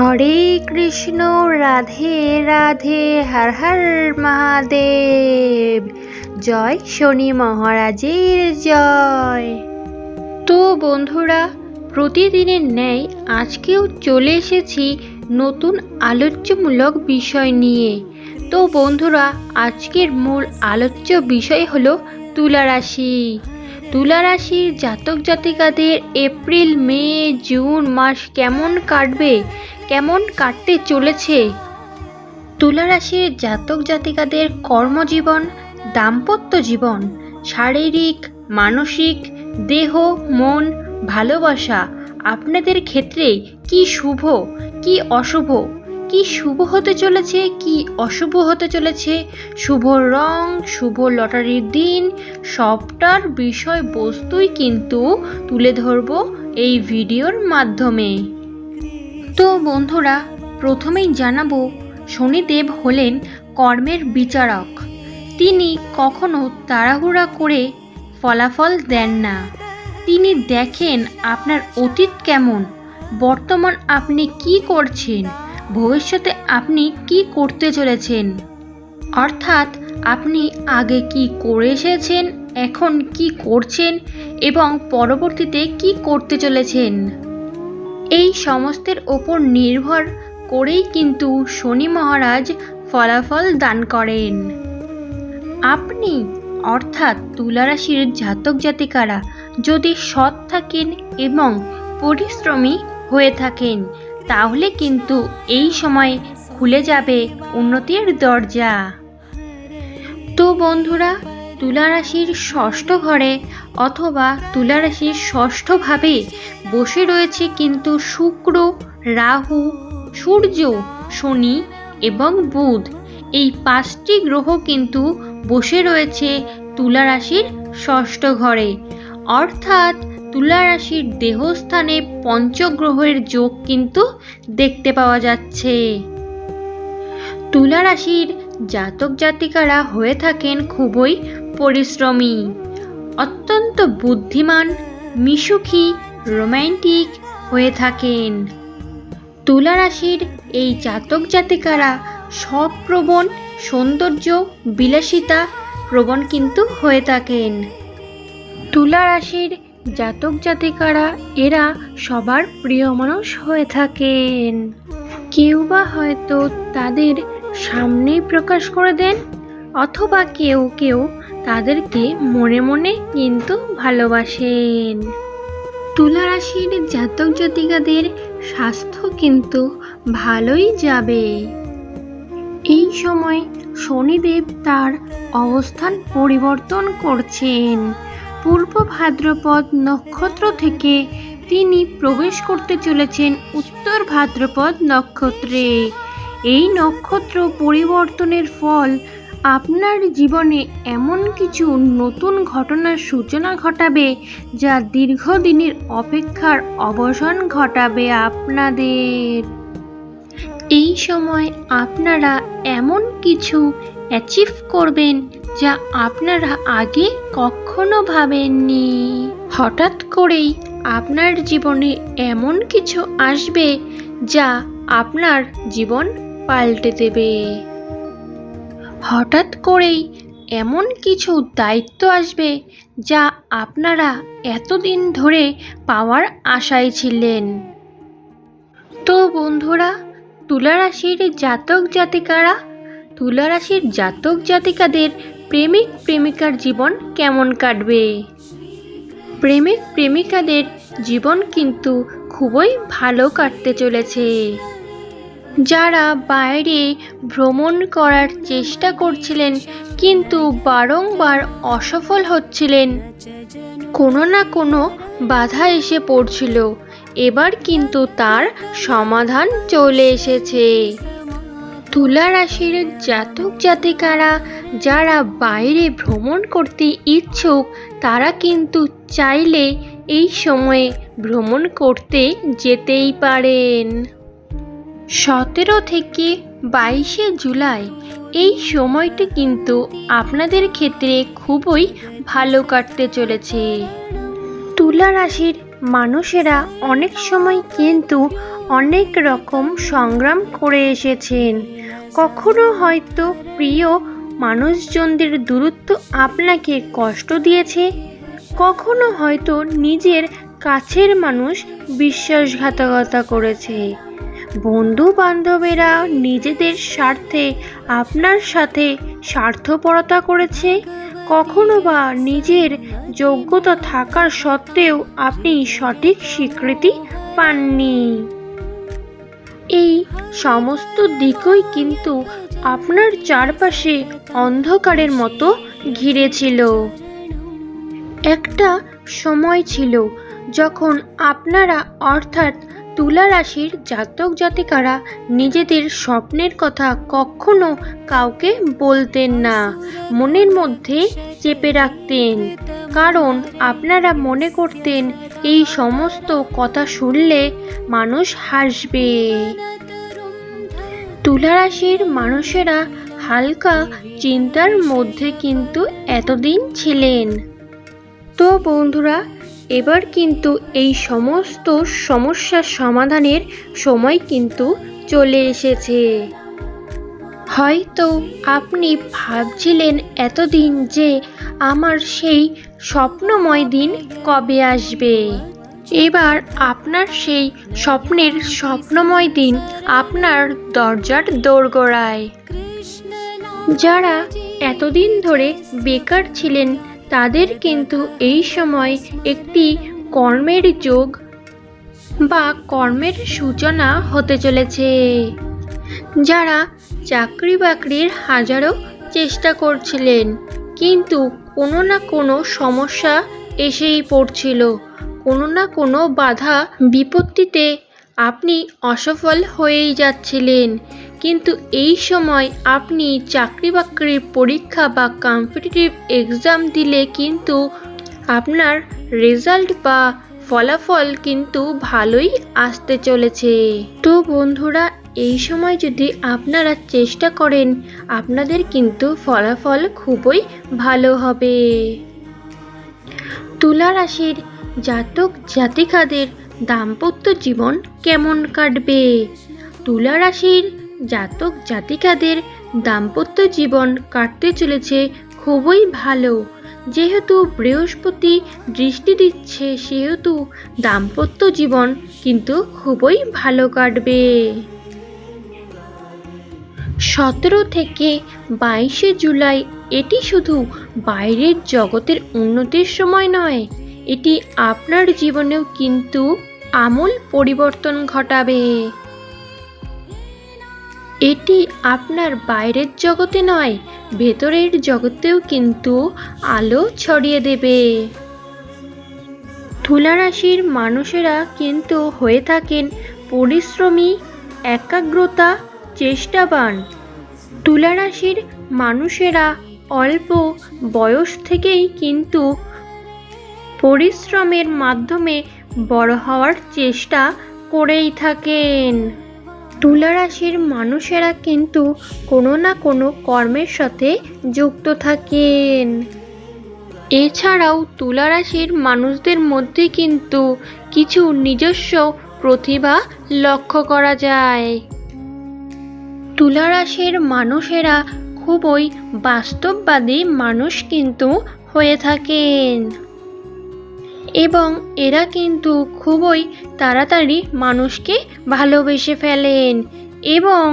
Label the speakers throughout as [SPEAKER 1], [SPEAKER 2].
[SPEAKER 1] হরে কৃষ্ণ, রাধে রাধে, হর হর মহাদেব। জয় শনি মহারাজের জয়। তো বন্ধুরা, প্রতিদিনের ন্যায় আজকেও চলে এসেছি নতুন আলোচ্যমূলক বিষয় নিয়ে। তো বন্ধুরা, আজকের মূল আলোচ্য বিষয় হলো তুলা রাশি তুলা রাশির জাতক জাতিকাদের এপ্রিল, মে, জুন মাস কেমন কাটবে? কেমন কাটতে চলেছে? তুলা রাশির জাতক জাতিকাদের কর্মজীবন, দাম্পত্য জীবন, শারীরিক, মানসিক, দেহ, মন, ভালোবাসা, আপনাদের ক্ষেত্রে কি শুভ, কি অশুভ, কি শুভ হতে চলেছে, কি অশুভ হতে চলেছে, শুভ রং, শুভ লটারির দিন, সবটার বিষয়বস্তুই কিন্তু তুলে ধরব এই ভিডিওর মাধ্যমে। তো বন্ধুরা, প্রথমেই জানাব শনিদেব হলেন কর্মের বিচারক। তিনি কখনো তাড়াহুড়া করে ফলাফল দেন না। তিনি দেখেন আপনার অতীত কেমন, বর্তমান আপনি কি করছেন, ভবিষ্যতে আপনি কি করতে চলেছেন, অর্থাৎ আপনি আগে কি করে এসেছেন, এখন কি করছেন এবং পরবর্তীতে কি করতে চলেছেন। এই সমস্তের ওপর নির্ভর করেই কিন্তু শনি মহারাজ ফলাফল দান করেন। আপনি, অর্থাৎ তুলারাশির জাতক জাতিকারা, যদি সৎ থাকেন এবং পরিশ্রমী হয়ে থাকেন, তাহলে কিন্তু এই সময় খুলে যাবে উন্নতির দরজা। তো বন্ধুরা তুলা রাশির ষষ্ঠ ঘরে অথবা তুলা রাশির ষষ্ঠভাবে বসে রয়েছে কিন্তু শুক্র, রাহু, সূর্য, শনি এবং বুধ। এই পাঁচটি গ্রহ কিন্তু বসে রয়েছে তুলারাশির ষষ্ঠ ঘরে। অর্থাৎ তুলা রাশির দেহস্থানে পঞ্চগ্রহের যোগ কিন্তু দেখতে পাওয়া যাচ্ছে। তুলা রাশির জাতক জাতিকারা হয়ে থাকেন খুবই পরিশ্রমী। অত্যন্ত বুদ্ধিমান মিশুখী রোম্যান্টিক হয়ে থাকেন। তুলা রাশির এই জাতক জাতিকারা সপ্রবণ, সৌন্দর্য, বিলাসিতা প্রবণ কিন্তু হয়ে থাকেন। তুলা রাশির জাতক জাতিকারা এরা সবার প্রিয় মানুষ হয়ে থাকেন। কেউ বা হয়তো তাদের সামনেই প্রকাশ করে দেন, অথবা কেউ কেউ তাদেরকে মনে মনে কিন্তু ভালোবাসেন। তুলা রাশির জাতক জাতিকাদের স্বাস্থ্য কিন্তু ভালোই যাবে। এই সময় শনিদেব তার অবস্থান পরিবর্তন করছেন। পূর্ব ভাদ্রপদ নক্ষত্র থেকে তিনি প্রবেশ করতে চলেছেন উত্তর ভাদ্রপদ নক্ষত্রে। এই নক্ষত্র পরিবর্তনের ফল আপনার জীবনে এমন কিছু নতুন ঘটনার সূচনা ঘটাবে যা দীর্ঘদিনের অপেক্ষার অবসান ঘটাবে আপনাদের। এই সময় আপনারা এমন কিছু অ্যাচিভ করবেন যা আপনারা আগে কখনো ভাবেননি। হঠাৎ করেই আপনার জীবনে এমন কিছু আসবে যা আপনার জীবন পাল্টে দেবে। হঠাৎ করেই এমন কিছু দায়িত্ব আসবে যা আপনারা এতদিন ধরে পাওয়ার আশায় ছিলেন। তো বন্ধুরা তুলা রাশির জাতক জাতিকারা তুলা রাশির জাতক জাতিকাদের প্রেমিক প্রেমিকার জীবন কেমন কাটবে? প্রেমিক প্রেমিকাদের জীবন কিন্তু খুবই ভালো কাটতে চলেছে। যারা বাইরে ভ্রমণ করার চেষ্টা করছিলেন, কিন্তু বারংবার অসফল হচ্ছিলেন। কোনো না কোনো বাধা এসে পড়ছিল। এবার কিন্তু তার সমাধান চলে এসেছে। তুলা রাশির জাতক জাতিকারা যারা বাইরে ভ্রমণ করতে ইচ্ছুক, তারা কিন্তু চাইলে এই সময়ে ভ্রমণ করতে যেতেই পারেন। সতেরো থেকে বাইশে জুলাই এই সময়টি কিন্তু আপনাদের ক্ষেত্রে খুবই ভালো কাটতে চলেছে। তুলা রাশির মানুষেরা অনেক সময় কিন্তু অনেক রকম সংগ্রাম করে এসেছেন। কখনো হয়তো প্রিয় মানুষজনদের দূরত্ব আপনাকে কষ্ট দিয়েছে, কখনো হয়তো নিজের কাছের মানুষ বিশ্বাসঘাতকতা করেছে। বন্ধু বান্ধবেরা নিজেদের স্বার্থে আপনার সাথে স্বার্থপরতা করেছে? কখনো বা নিজের যোগ্যতা থাকার সত্ত্বেও আপনি সঠিক স্বীকৃতি পাননি। এই সমস্ত দিকই কিন্তু আপনার চারপাশে অন্ধকারের মতো ঘিরেছিল। একটা সময় ছিল যখন আপনারা অর্থাৎ তুলা রাশির জাতক জাতিকারা নিজেদের স্বপ্নের কথা কখনো কাউকে বলতেন না। মনের মধ্যে চেপে রাখতেন। কারণ আপনারা মনে করতেন এই সমস্ত কথা শুনলে মানুষ হাসবে। তুলা রাশির মানুষেরা হালকা চিন্তার মধ্যে কিন্তু এতদিন ছিলেন। তো বন্ধুরা এবার কিন্তু এই সমস্ত সমস্যার সমাধানের সময় কিন্তু চলে এসেছে। হয়তো আপনি ভাবছিলেন এতদিন যে আমার সেই স্বপ্নময় দিন কবে আসবে। এবার আপনার সেই স্বপ্নের স্বপ্নময় দিন আপনার দরজার দোরগোড়ায়। যারা এতদিন ধরে বেকার ছিলেন তাদের কিন্তু এই সময় একটি কর্মের যোগ বা কর্মের সূচনা হতে চলেছে। যারা চাকরি বাকরির হাজারো চেষ্টা করছিলেন, কিন্তু কোনো না কোনো সমস্যা এসেই পড়ছিল। কোনো না কোনো বাধা বিপত্তিতে আপনি অসফল হয়েই যাচ্ছিলেন। কিন্তু এই সময় আপনি চাকরি বাকরির পরীক্ষা বা কম্পিটিটিভ এক্সাম দিলে কিন্তু আপনার রেজাল্ট বা ফলাফল কিন্তু ভালোই আসতে চলেছে। তো বন্ধুরা, এই সময় যদি আপনারা চেষ্টা করেন, আপনাদের কিন্তু ফলাফল খুবই ভালো হবে। তুলা রাশির জাতক জাতিকাদের দাম্পত্য জীবন কেমন কাটবে? তুলা রাশির জাতক জাতিকাদের দাম্পত্য জীবন কাটতে চলেছে খুবই ভালো। যেহেতু বৃহস্পতি দৃষ্টি দিচ্ছে, সেহেতু দাম্পত্য জীবন কিন্তু খুবই ভালো কাটবে। সতেরো থেকে বাইশে জুলাই এটি শুধু বাইরের জগতের উন্নতির সময় নয়, এটি আপনার জীবনেও কিন্তু আমূল পরিবর্তন ঘটাবে। এটি আপনার বাইরের জগতে নয়, ভেতরের জগতেও কিন্তু আলো ছড়িয়ে দেবে। তুলা রাশির মানুষেরা কিন্তু হয়ে থাকেন পরিশ্রমী, একাগ্রতা, চেষ্টাবান। তুলা রাশির মানুষেরা অল্প বয়স থেকেই কিন্তু পরিশ্রমের মাধ্যমে বড় হওয়ার চেষ্টা করেই থাকেন। তুলা রাশির মানুষেরা কিন্তু কোনো না কোনো কর্মের সাথে যুক্ত থাকেন। এছাড়াও তুলা রাশির মানুষদের মধ্যে কিন্তু কিছু নিজস্ব প্রতিভা লক্ষ্য করা যায়। তুলা রাশির মানুষেরা খুবই বাস্তববাদী মানুষ কিন্তু হয়ে থাকেন। এবং এরা কিন্তু খুবই তাড়াতাড়ি মানুষকে ভালোবেসে ফেলেন এবং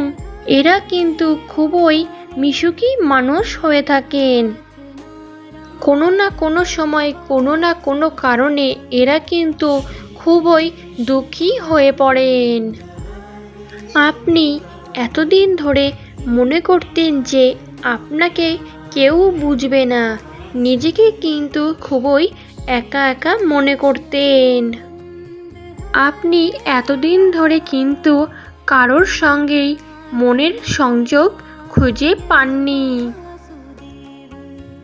[SPEAKER 1] এরা কিন্তু খুবই মিশুকি মানুষ হয়ে থাকেন। কোনো না কোনো সময়, কোনো না কোনো কারণে এরা কিন্তু খুবই দুঃখী হয়ে পড়েন। আপনি এতদিন ধরে মনে করতেন যে আপনাকে কেউ বুঝবে না, নিজেকে কিন্তু খুবই একা একা মনে করতেন। আপনি এতদিন ধরে কিন্তু কারোর সঙ্গেই মনের সংযোগ খুঁজে পাননি।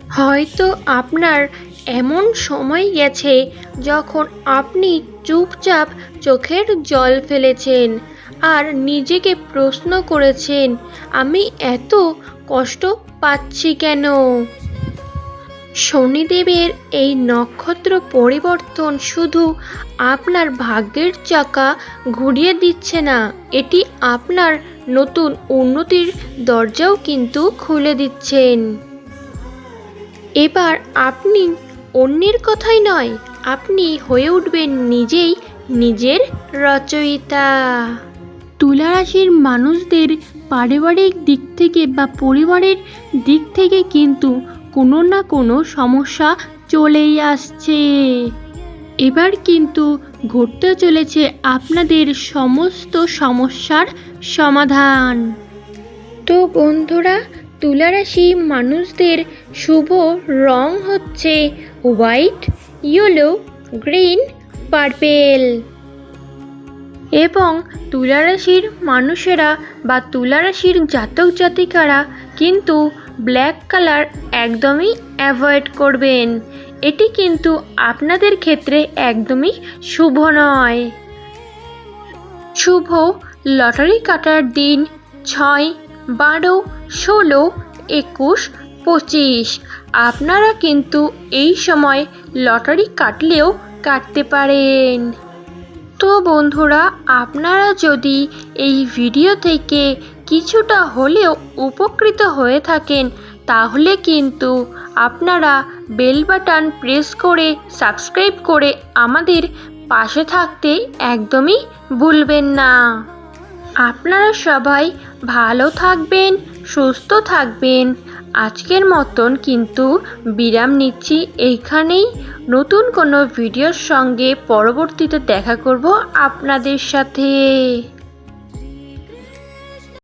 [SPEAKER 1] হয়তো আপনার এমন সময় গেছে যখন আপনি চুপচাপ চোখের জল ফেলেছেন আর নিজেকে প্রশ্ন করেছেন, আমি এত কষ্ট পাচ্ছি কেন? শনিদেবের এই নক্ষত্র পরিবর্তন শুধু আপনার ভাগ্যের চাকা ঘুরিয়ে দিচ্ছে না, এটি আপনার নতুন উন্নতির দরজাও কিন্তু খুলে দিচ্ছেন। এবার আপনি অন্যের কথাই নয়, আপনি হয়ে উঠবেন নিজেই নিজের রচয়িতা। তুলা রাশির মানুষদের পারিবারিক দিক থেকে বা পরিবারের দিক থেকে কিন্তু কোনো না কোনো সমস্যা চলেই আসছে। এবার কিন্তু ঘটতে চলেছে আপনাদের সমস্ত সমস্যার সমাধান। তো বন্ধুরা, তুলারাশি মানুষদের শুভ রং হচ্ছে হোয়াইট, ইয়েলো, গ্রিন, পার্পেল। এবং তুলারাশির মানুষেরা বা তুলারাশির জাতক জাতিকারা কিন্তু ব্ল্যাক কালার একদমই অ্যাভয়েড করবেন। এটি কিন্তু আপনাদের ক্ষেত্রে একদমই শুভ নয়। শুভ লটারি কাটার দিন ছয়, বারো, ষোলো, একুশ, পঁচিশ। আপনারা কিন্তু এই সময় লটারি কাটলেও কাটতে পারেন। তো বন্ধুরা, আপনারা যদি এই ভিডিও থেকে কিছুটা হলেও উপকৃত হয়ে থাকেন, তাহলে কিন্তু আপনারা বেল বাটন প্রেস করে সাবস্ক্রাইব করে আমাদের পাশে থাকতে একদমই ভুলবেন না। আপনারা সবাই ভালো থাকবেন, সুস্থ থাকবেন। আজকের মতন কিন্তু বিরাম নিচ্ছি এইখানেই। নতুন কোনো ভিডিওর সঙ্গে পরবর্তীতে দেখা করব আপনাদের সাথে।